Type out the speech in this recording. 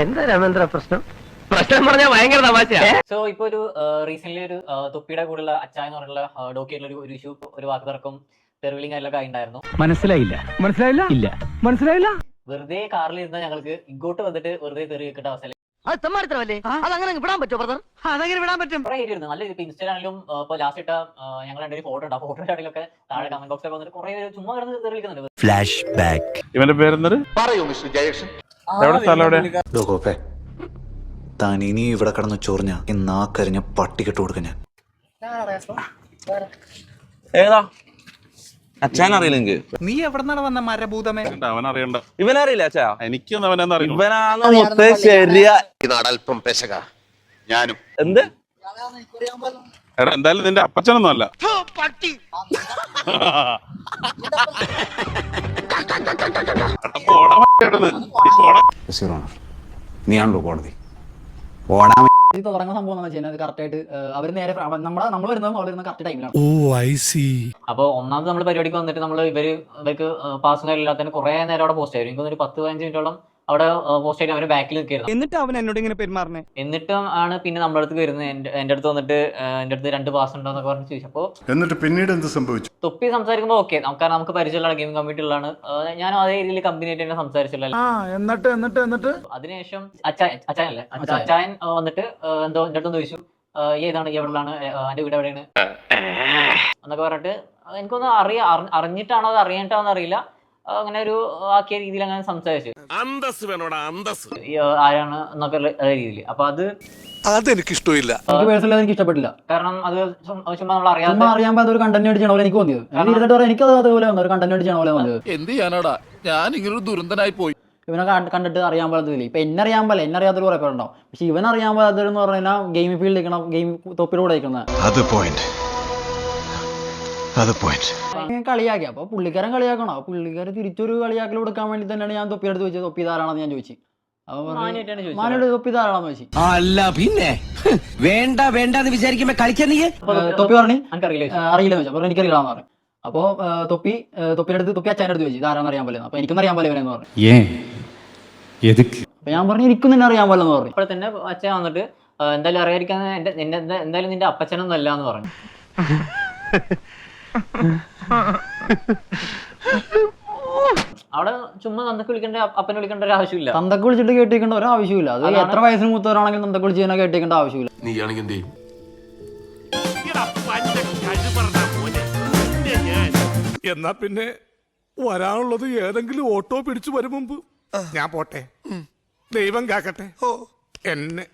എന്താ രാമേന്ദ്ര പ്രശ്നം? പ്രശ്നം പറഞ്ഞാൽ ഭയങ്കര തമാശയാ. സോ ഇപ്പൊ ഒരു റീസെന്റ് ഒരു തൊപ്പിയുടെ കൂടെയുള്ള അച്ചായ എന്ന് പറഞ്ഞുള്ള ഡോക്കിയുള്ള ഒരു ഒരു ഇഷ്യൂ ഒരു വാക്ക് തർക്കം തെറിവിളിയും കാര്യങ്ങളൊക്കെ ഉണ്ടായിരുന്നു മനസ്സിലായില്ല. മനസ്സിലായില്ല? ഇല്ല. മനസ്സിലായില്ല? വെറുതെ കാറിൽ ഇരുന്ന ഞങ്ങൾക്ക് ഇങ്ങോട്ട് വന്നിട്ട് വെറുതെ തെറി വെക്കേണ്ട അവസ്ഥ അത് തെമ്മാടിത്തരമല്ലേ? അതങ്ങനെ വിടാൻ പറ്റുമോ ബ്രദർ അതങ്ങനെ വിടാൻ പറ്റും. കുറെ ഇരുന്നു നല്ല ഇപ്പൊ ഇൻസ്റ്റാഗ്രാമിലും ഇപ്പൊ ലാസ്റ്റ് ഇട്ട ഞങ്ങൾ രണ്ടുപേരും ഫോട്ടോ ഉണ്ട്. ആ ഫോട്ടോ ഇട്ടാണെങ്കിലൊക്കെ താഴെ കമന്റ് ബോക്സിലൊക്കെ വന്നിട്ട് കുറെ ചുമ്മാ കിടന്ന് തെറി വിളിക്കുന്നുണ്ട്. ഫ്ലാഷ് ബാക്ക് ഇവന്റെ പേരെന്തര് പറയൂ മിസ്റ്റർ ജയകൃഷ്ണൻ. എവിടെ സ്ഥലം എവിടെ ലോകോപ്പേ താൻ ഇനി ഇവിടെ കിടന്ന് ചൊറിഞ്ഞ നാക്കരിഞ്ഞ പട്ടിക്കിട്ട് കൊടുക്ക ഞാൻ. ഏതാ? അച്ഛൻ അറിയില്ലെങ്കിൽ നീ എവിടെന്നാണ് വന്ന മരഭൂതമേ? അവൻ അറിയണ്ട. ഇവനറിയില്ല അച്ഛാ. എനിക്കൊന്നും അവനെന്ന് അറിയില്ല. ഇവനാണ് മൊത്തം ശരിയാ. ഈ നാട് അല്പം പെശക. ഞാനും. എന്ത്? എടാ എന്തായാലും നിന്റെ അപ്പച്ചനൊന്നും അല്ല എടാ, പോടാ മറ്റേടന്ന്. നീ പോടാ. നീയാണല്ലോ കോടതി. ഓടാ ഇത് തുടങ്ങുന്ന സംഭവം എന്ന് വെച്ചാൽ കറക്റ്റ് ആയിട്ട് അവർ നേരെ ഫ്ര- നമ്മളെ നമ്മൾ വരുന്നതും അവർ വരുന്ന കറക്റ്റ് ടൈമിലാണ് ഓ ഐ സി അപ്പോൾ ഒന്നാമത് നമ്മൾ പരിപാടിക്ക് വന്നിട്ട് നമ്മൾ ഇവർ ഇവർക്ക് പാസ് കാര്യമില്ലാത്തതിന് കുറെ നേരം അവിടെ പോസ്റ്റ് ആയിരുന്നു. ഒരു പത്ത് പതിനഞ്ച് മിനിറ്റോളം അവിടെ പോസ്റ്റ് ആയിട്ട് അവർ ബാക്കിൽ നിൽക്കായിരുന്നു എന്നിട്ട് അവൻ എന്നോട് ഇങ്ങനെ പെരുമാറണേ എന്നിട്ടും ആണ് പിന്നെ നമ്മുടെ അടുത്ത് വരുന്നത്. എന്റെ എന്റെ അടുത്ത് വന്നിട്ട് എന്റെ അടുത്ത് രണ്ട് പാസ് ഉണ്ടോ എന്നൊക്കെ പറഞ്ഞ് ചോദിച്ചപ്പോൾ എന്നിട്ട് പിന്നീട് എന്ത് സംഭവിച്ചു? തൊപ്പി സംസാരിക്കുമ്പോൾ ഓക്കെ കാരണം നമുക്ക് പരിചയമുള്ള ഗെയിമിംഗ് കമ്മ്യൂണിറ്റിയിലാണ് ഞാൻ അതേ രീതിയിൽ കമ്പനി ആയിട്ട് തന്നെ സംസാരിച്ചില്ല ആ എന്നിട്ട് എന്നിട്ട് എന്നിട്ട്? അതിനുശേഷം അച്ചായൻ അച്ചായനല്ലേ? അച്ച- അച്ചായൻ. വന്നിട്ട് എന്തോ എന്റെ അടുത്ത് ചോദിച്ചു. ഏതാണ്? എവിടെയാണ് എന്റെ വീട് എവിടെയാണ്? എന്നൊക്കെ പറഞ്ഞിട്ട് എനിക്കൊന്നും അറിയാ അറിഞ്ഞിട്ടാണോ അത് അറിയാനിട്ടാണോ അറിയില്ല അങ്ങനെ ഒരു ആക്കിയ രീതിയിൽ അങ്ങനെ സംസാരിച്ചു. അന്തസ് വേണോടാ അന്തസ് ആരാണ് എന്നൊക്കെ രീതിയിൽ. അപ്പൊ അത് അതെനിക്ക് ഇഷ്ടമില്ല എനിക്ക് പേഴ്സണലി എനിക്ക് ഇഷ്ടപ്പെട്ടില്ല കാരണം അത് ചുമ്മാ നമ്മൾ അറിയാതെ അറിയാൻ അതൊരു കണ്ടന്റ് ആയിട്ട് ചെയ്യണ പോലെ എനിക്ക് തോന്നിയത് ഞാൻ ഇരുന്നിട്ട് പറയാം എനിക്ക് അതുപോലെ വന്നു. ഒരു കണ്ടന്റ് ആയിട്ട് ചെയ്യണ പോലെ വന്നത്. എന്ത് ചെയ്യാനാടാ? ഞാൻ ഇങ്ങനൊരു ദുരന്തനായി പോയി. ഇവനെ കണ്ടിട്ട് അറിയാൻ പാടില്ല ഇപ്പൊ എന്നെ അറിയാൻ പോലെ എന്നെ അറിയാത്തൊരു കുറെ പേരുണ്ടാവും. പക്ഷെ ഇവൻ അറിയാൻ പാടാത്തൊരു പറഞ്ഞാൽ ഗെയിം ഫീൽഡ് ഗെയിം തൊപ്പിലൂടെ അത് പോയിന്റ് അത് പോയിന്റ് കളിയാക്കി. അപ്പൊ പുള്ളിക്കാരൻ കളിയാക്കണോ? പുള്ളിക്കാരൻ തിരിച്ചൊരു കളിയാക്കൽ കൊടുക്കാൻ വേണ്ടി തന്നെയാണ് ഞാൻ തൊപ്പി എടുത്ത് ചോദിച്ചത് തൊപ്പി ധാരാണെന്ന് ഞാൻ ചോദിച്ചു. അപ്പൊ മാന്യമായിട്ടാണ് ചോദിച്ചത്. മാനോട് തൊപ്പി ധാരാണെന്ന് ചോദിച്ചു. അല്ല പിന്നെ? വേണ്ട വേണ്ട എന്ന് വിചാരിക്കുമ്പോ കളിക്കാൻ നീ? അപ്പൊ ഏഹ് തൊപ്പി പറഞ്ഞു എനിക്കറിയില്ല ആ, അറിയില്ല ചോദിച്ചു. അപ്പോൾ എനിക്കറിയില്ലാന്ന് പറഞ്ഞു. അപ്പോൾ തൊപ്പി തൊപ്പിയുടെ അടുത്ത് തൊപ്പി അച്ഛന്റെ അടുത്ത് ചോദിച്ചു. ധാരാളം അറിയാൻ പോലെ. അപ്പൊ എനിക്കൊന്നും അറിയാൻ പോലെ ഇവനെന്ന് പറഞ്ഞു. അപ്പൊ ഞാൻ പറഞ്ഞു എനിക്കും തന്നെ അറിയാൻ പോലെ എന്ന് പറഞ്ഞു. അപ്പോൾ തന്നെ അച്ഛൻ വന്നിട്ട് എന്തായാലും അറിയാതിരിക്കാൻ എന്റെ നിന്റെ എന്താ- എന്തായാലും നിന്റെ അപ്പച്ചനൊന്നും അല്ല എന്ന് പറഞ്ഞു. അവിടെ ചുമ്മാ നന്ദക്ക് വിളിക്കേണ്ട അപ്പനെ വിളിക്കേണ്ട ഒരു ആവശ്യമില്ല. തന്തക്ക് വിളിച്ചിട്ട് കേട്ടിരിക്കേണ്ട ഒരു ആവശ്യമില്ല. അത് എത്ര വയസ്സിന് മൂത്തവരാണെങ്കിലും തന്തക്ക് വിളിച്ച് കഴിഞ്ഞാൽ കേട്ടിരിക്കേണ്ട ആവശ്യമില്ല. നീ ആണെങ്കിൽ എന്ത് ചെയ്യും? എന്നാ പിന്നെ വരാനുള്ളത് ഏതെങ്കിലും ഓട്ടോ പിടിച്ചു വരും മുമ്പ്. ഞാൻ പോട്ടെ. ദൈവം കാക്കട്ടെ. എന്നെ